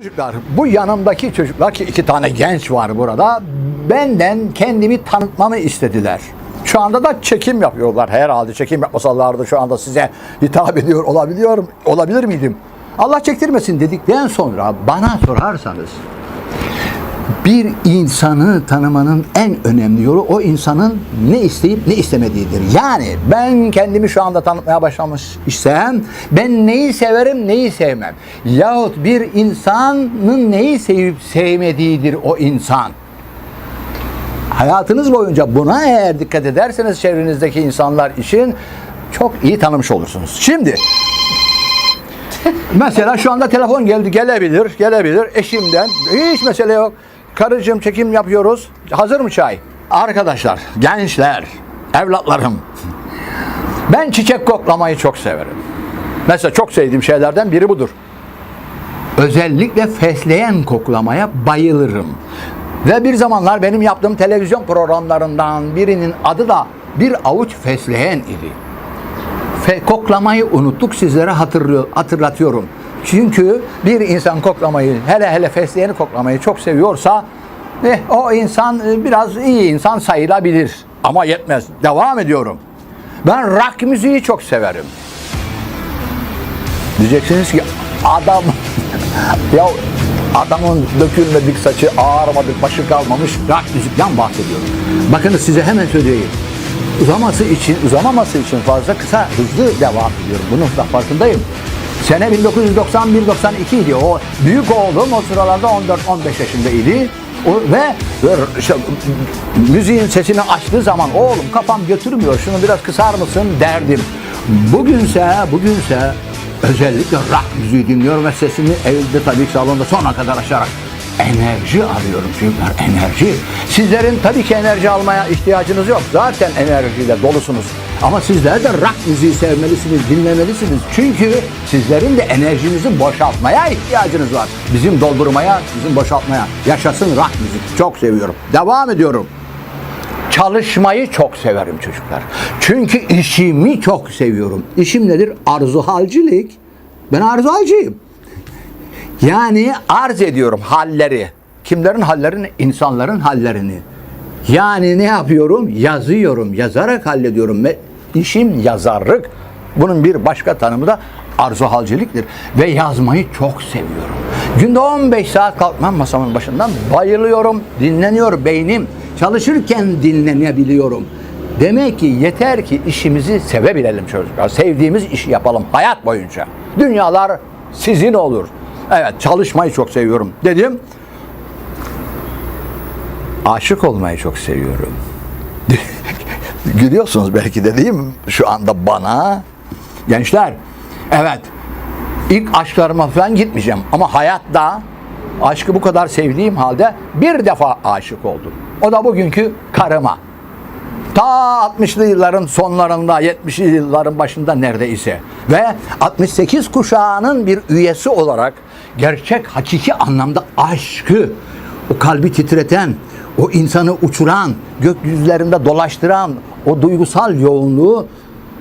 Çocuklar, bu yanımdaki çocuklar ki iki tane genç var burada. Benden kendimi tanıtmamı istediler. Şu anda da çekim yapıyorlar herhalde. Çekim yapmasalardı şu anda size hitap ediyor olabiliyorum. Olabilir miydim? Allah çektirmesin dedikten sonra bana sorarsanız bir insanı tanımanın en önemli yolu o insanın ne isteyip ne istemediğidir. Yani ben kendimi şu anda tanıtmaya başlamış isem ben neyi severim neyi sevmem. Yahut bir insanın neyi sevip sevmediğidir o insan. Hayatınız boyunca buna eğer dikkat ederseniz çevrenizdeki insanlar için çok iyi tanımış olursunuz. Şimdi Mesela şu anda telefon geldi gelebilir, gelebilir eşimden. Hiç mesele yok. Karıcığım çekim yapıyoruz. Hazır mı çay? Arkadaşlar, gençler, evlatlarım. Ben çiçek koklamayı çok severim. Mesela çok sevdiğim şeylerden biri budur. Özellikle fesleğen koklamaya bayılırım. Ve bir zamanlar benim yaptığım televizyon programlarından birinin adı da bir avuç fesleğen idi. Fe, koklamayı unuttuk sizlere hatırlatıyorum. Çünkü bir insan koklamayı, hele hele fesleğeni koklamayı çok seviyorsa eh, o insan eh, biraz iyi insan sayılabilir. Ama yetmez. Devam ediyorum. Ben rock müziği çok severim. Diyeceksiniz ki adam ya adamın dökülmedik saçı ağarmadık başı kalmamış rock müzikten bahsediyorum. Bakınız size hemen söyleyeyim. Uzaması için, uzamaması için fazla kısa hızlı devam ediyorum. Bunun da farkındayım. Sene 1991-92 idi. O büyük oğlum o sıralarda 14-15 yaşındaydı. O, ve, ve işte, müziğin sesini açtığı zaman oğlum kafam götürmüyor şunu biraz kısar mısın derdim. Bugünse, bugünse özellikle rock müziği dinliyorum ve sesini evde tabii ki salonda sona kadar açarak enerji arıyorum çocuklar enerji. Sizlerin tabii ki enerji almaya ihtiyacınız yok. Zaten enerjiyle dolusunuz. Ama sizler de rock müziği sevmelisiniz, dinlemelisiniz. Çünkü sizlerin de enerjinizi boşaltmaya ihtiyacınız var. Bizim doldurmaya, bizim boşaltmaya. Yaşasın rock müzik. Çok seviyorum. Devam ediyorum. Çalışmayı çok severim çocuklar. Çünkü işimi çok seviyorum. İşim nedir? Arzuhalcilik. Ben arzuhalcıyım. Yani arz ediyorum halleri. Kimlerin hallerini? İnsanların hallerini. Yani ne yapıyorum? Yazıyorum. Yazarak hallediyorum. İşim yazarlık. Bunun bir başka tanımı da arzuhalciliktir. Ve yazmayı çok seviyorum. Günde 15 saat kalkmam masamın başından bayılıyorum. Dinleniyor beynim. Çalışırken dinlenebiliyorum. Demek ki yeter ki işimizi sevebilelim çocuklar. Sevdiğimiz işi yapalım hayat boyunca. Dünyalar sizin olur. Evet çalışmayı çok seviyorum dedim. Aşık olmayı çok seviyorum. Gülüyorsunuz belki de değil mi? Şu anda bana. Gençler, evet ilk aşklarıma falan gitmeyeceğim. Ama hayatta aşkı bu kadar sevdiğim halde bir defa aşık oldum. O da bugünkü karıma. Ta 60'lı yılların sonlarında, 70'li yılların başında neredeyse ve 68 kuşağının bir üyesi olarak gerçek, hakiki anlamda aşkı, o kalbi titreten, o insanı uçuran, gökyüzlerinde dolaştıran o duygusal yoğunluğu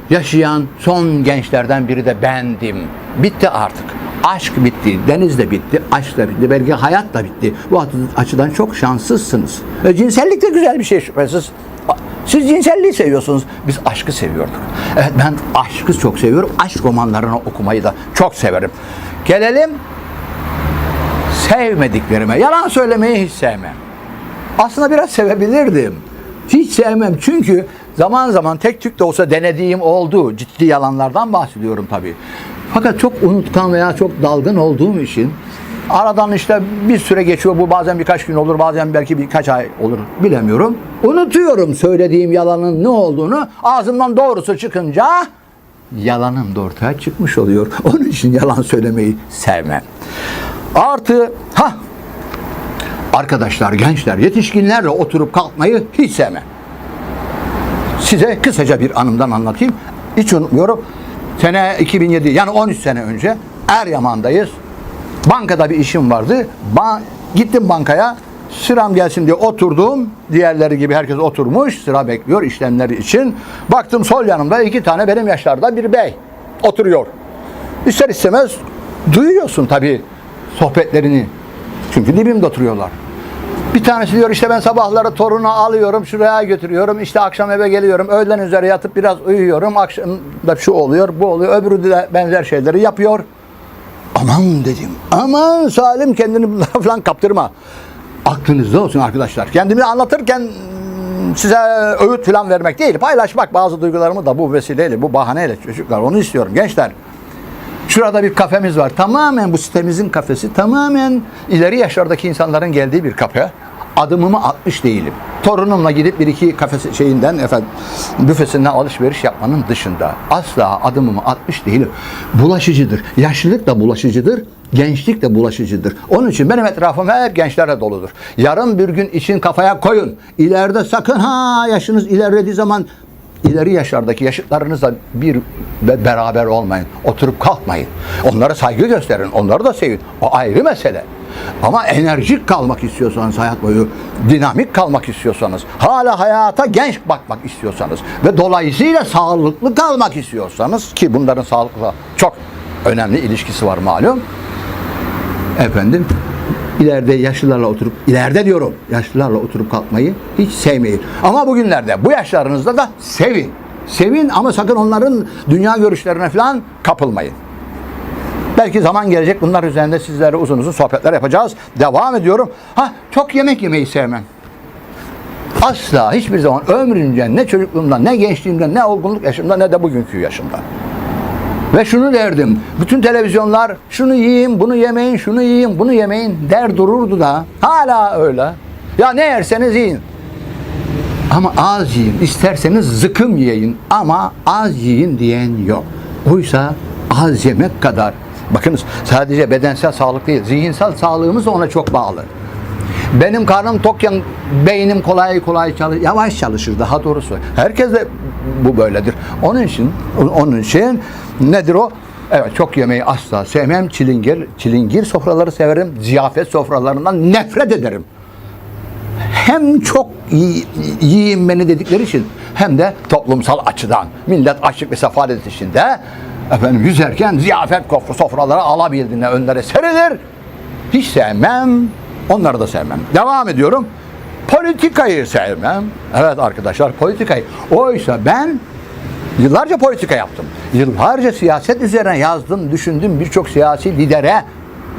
yaşayan son gençlerden biri de bendim. Bitti artık. Aşk bitti, deniz de bitti, aşk da bitti, belki hayat da bitti. Bu açıdan çok şanslısınız. E, cinsellik de güzel bir şey şüphesiz. Siz cinselliği seviyorsunuz. Biz aşkı seviyorduk. Evet ben aşkı çok seviyorum. Aşk romanlarını okumayı da çok severim. Gelelim sevmediklerime. Yalan söylemeyi hiç sevmem. Aslında biraz sevebilirdim. Hiç sevmem çünkü zaman zaman tek tük de olsa denediğim oldu. Ciddi yalanlardan bahsediyorum tabii. Fakat çok unutkan veya çok dalgın olduğum için Aradan işte bir süre geçiyor. Bu bazen birkaç gün olur, bazen belki birkaç ay olur. Bilemiyorum. Unutuyorum söylediğim yalanın ne olduğunu. Ağzımdan doğrusu çıkınca yalanım da ortaya çıkmış oluyor. Onun için yalan söylemeyi sevmem. Artı ha arkadaşlar, gençler, yetişkinlerle oturup kalkmayı hiç sevmem. Size kısaca bir anımdan anlatayım. Hiç unutmuyorum. Sene 2007 yani 13 sene önce Eryaman'dayız. Bankada bir işim vardı. Ba gittim bankaya. Sıram gelsin diye oturdum. Diğerleri gibi herkes oturmuş. Sıra bekliyor işlemleri için. Baktım sol yanımda iki tane benim yaşlarda bir bey oturuyor. İster istemez duyuyorsun tabii. sohbetlerini. Çünkü dibimde oturuyorlar. Bir tanesi diyor işte ben sabahları torunu alıyorum şuraya götürüyorum işte akşam eve geliyorum öğlen üzeri yatıp biraz uyuyorum akşam da şu oluyor bu oluyor öbürü de benzer şeyleri yapıyor. Aman dedim aman Salim kendini falan kaptırma. Aklınızda olsun arkadaşlar. Kendimi anlatırken size öğüt falan vermek değil paylaşmak bazı duygularımı da bu vesileyle bu bahaneyle çocuklar onu istiyorum gençler. Şurada bir kafemiz var. Tamamen bu sitemizin kafesi tamamen ileri yaşlardaki insanların geldiği bir kafe. Adımımı atmış değilim. Torunumla gidip bir iki kafesi şeyinden efendim büfesinden alışveriş yapmanın dışında asla adımımı atmış değilim. Bulaşıcıdır. Yaşlılık da bulaşıcıdır. Gençlik de bulaşıcıdır. Onun için benim etrafım hep gençlerle doludur. Yarın bir gün için kafaya koyun. İleride sakın ha yaşınız ilerlediği zaman ileri yaşlardaki yaşıtlarınızla bir be- beraber olmayın. Oturup kalkmayın. Onlara saygı gösterin. Onları da sevin. O ayrı mesele. Ama enerjik kalmak istiyorsanız hayat boyu, dinamik kalmak istiyorsanız, hala hayata genç bakmak istiyorsanız ve dolayısıyla sağlıklı kalmak istiyorsanız ki bunların sağlıkla çok önemli ilişkisi var malum. Efendim ileride yaşlılarla oturup ileride diyorum yaşlılarla oturup kalkmayı hiç sevmeyin. Ama bugünlerde bu yaşlarınızda da sevin. Sevin ama sakın onların dünya görüşlerine falan kapılmayın. Belki zaman gelecek bunlar üzerinde sizlerle uzun uzun sohbetler yapacağız. Devam ediyorum. Ha çok yemek yemeyi sevmem. Asla hiçbir zaman ömrümce ne çocukluğumda ne gençliğimde ne olgunluk yaşımda ne de bugünkü yaşımda. Ve şunu derdim. Bütün televizyonlar şunu yiyin, bunu yemeyin, şunu yiyin, bunu yemeyin der dururdu da. Hala öyle. Ya ne yerseniz yiyin. Ama az yiyin. İsterseniz zıkım yiyin ama az yiyin diyen yok. Oysa az yemek kadar. Bakınız sadece bedensel sağlık değil, zihinsel sağlığımız da ona çok bağlı. Benim karnım tokken beynim kolay kolay çalışır, yavaş çalışır daha doğrusu. Herkes de bu böyledir. Onun için onun için nedir o? Evet çok yemeği asla sevmem. Çilingir, çilingir sofraları severim. Ziyafet sofralarından nefret ederim. Hem çok yi- yiyin beni dedikleri için hem de toplumsal açıdan millet açlık ve sefalet içinde efendim yüzerken ziyafet kofra sofraları alabildiğine önlere serilir. Hiç sevmem. Onları da sevmem. Devam ediyorum. Politikayı sevmem. Evet arkadaşlar politikayı. Oysa ben yıllarca politika yaptım. Yıllarca siyaset üzerine yazdım, düşündüm birçok siyasi lidere.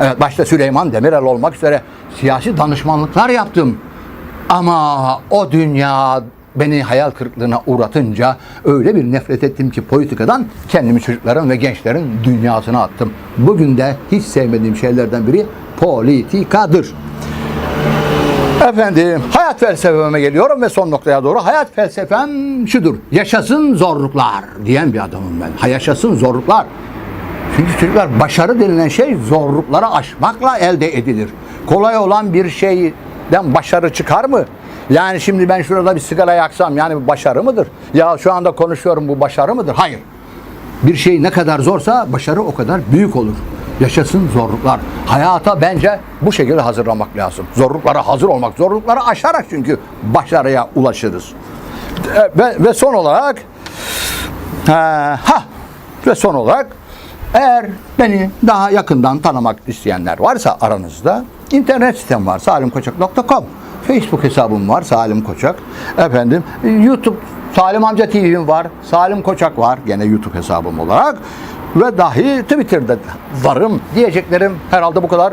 Evet başta Süleyman Demirel olmak üzere siyasi danışmanlıklar yaptım. Ama o dünya beni hayal kırıklığına uğratınca öyle bir nefret ettim ki politikadan kendimi çocukların ve gençlerin dünyasına attım. Bugün de hiç sevmediğim şeylerden biri politikadır. Efendim hayat felsefeme geliyorum ve son noktaya doğru. Hayat felsefem şudur. Yaşasın zorluklar diyen bir adamım ben. Ha, yaşasın zorluklar. Çünkü çocuklar başarı denilen şey zorlukları aşmakla elde edilir. Kolay olan bir şeyden başarı çıkar mı? Yani şimdi ben şurada bir sigara yaksam yani bu başarı mıdır? Ya şu anda konuşuyorum bu başarı mıdır? Hayır. Bir şey ne kadar zorsa başarı o kadar büyük olur. Yaşasın zorluklar. Hayata bence bu şekilde hazırlamak lazım. Zorluklara hazır olmak. Zorlukları aşarak çünkü başarıya ulaşırız. E, Ve, ve son olarak e, ha ve son olarak eğer beni daha yakından tanımak isteyenler varsa aranızda internet sitem var salimkoçak.com Facebook hesabım var Salim Koçak. Efendim YouTube Salim Amca TV'm var. Salim Koçak var gene YouTube hesabım olarak. Ve dahi Twitter'da varım diyeceklerim herhalde bu kadar.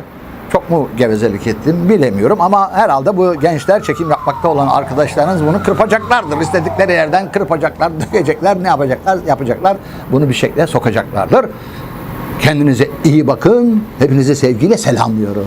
Çok mu gevezelik ettim bilemiyorum ama herhalde bu gençler çekim yapmakta olan arkadaşlarınız bunu kırpacaklardır. İstedikleri yerden kırpacaklar, dökecekler, ne yapacaklar, yapacaklar. Bunu bir şekilde sokacaklardır. Kendinize iyi bakın. Hepinizi sevgiyle selamlıyorum.